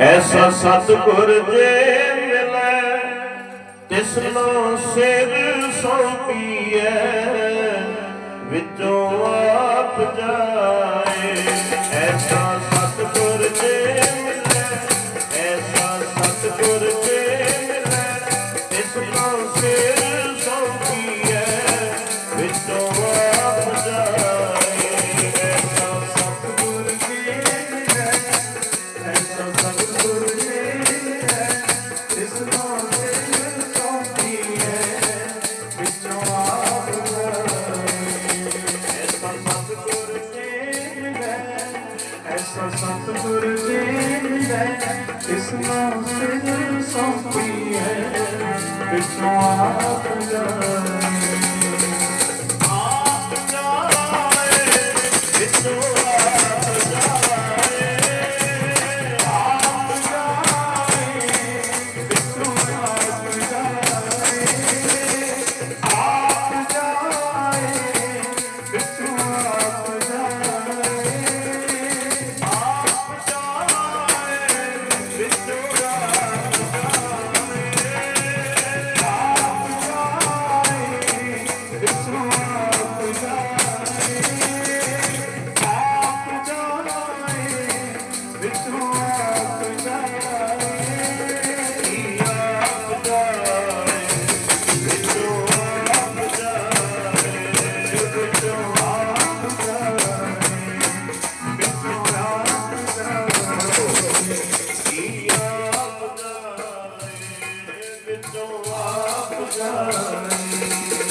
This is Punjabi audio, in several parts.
ਐਸਾ ਸਤਿਗੁਰ ਜੇ ਮਿਲੈ ਤਿਸ ਨੂੰ ਸਿਰ ਸੌਂਪੀਐ ਵਿੱਚੋਂ ਐਸਾ ਸਤਿਗੁਰ ਦੇਖ ਲੈ ਐਸਾ ਸਤਿਗੁਰ ਦੇਖ ਲੈ ਇਸ ਨੂੰ ਸਿਰ ਸੌਂਪੀ ਹੈ ਵਿਸ਼ਵਾਸ ਜਾਣੇ। It's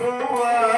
Oh, wow.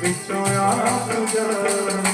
ਪਿਛੋਂ ਆਪ ਜਾਣਾ